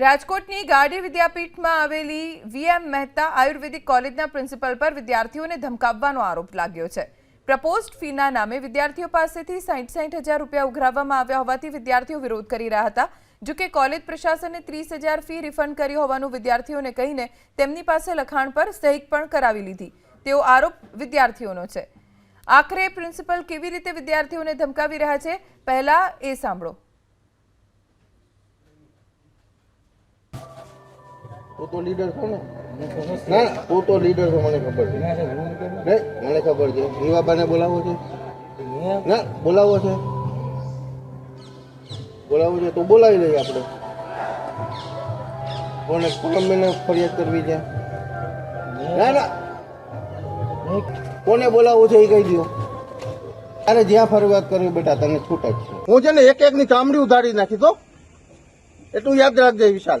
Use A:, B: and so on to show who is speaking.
A: રાજકોટની ગાડી વિદ્યાપીઠમાં આવેલી વીએમ મહેતા આયુર્વેદિક કોલેજના પ્રિન્સિપલ પર વિદ્યાર્થીઓને ધમકાવવાનો આરોપ લાગ્યો છે. પ્રપોઝડ ફીના નામે વિદ્યાર્થીઓ પાસેથી સાઠ સાઠ હજાર રૂપિયા ઉઘરાવવામાં આવ્યા હોવાથી વિદ્યાર્થીઓ વિરોધ કરી રહ્યા હતા. જો કે કોલેજ પ્રશાસને ત્રીસ હજાર ફી રિફંડ કરી હોવાનું વિદ્યાર્થીઓને કહીને તેમની પાસે લખાણ પર સહી પણ કરાવી લીધી. તેવો આરોપ વિદ્યાર્થીઓનો છે. આખરે પ્રિન્સિપલ કેવી રીતે વિદ્યાર્થીઓને ધમકાવી રહ્યા છે, પહેલા એ સાંભળો.
B: કોને? ફરિયાદ કરવી છે? ના ના. કોને બોલાવવું છે એ કહી દો અરે જ્યાં ફરિયાદ કરવી બેટા, તને છૂટ જ હું છે ને એક એક ની ચામડી ઉધારી નાખી, તો? એટલું યાદ રાખજે વિશાલ.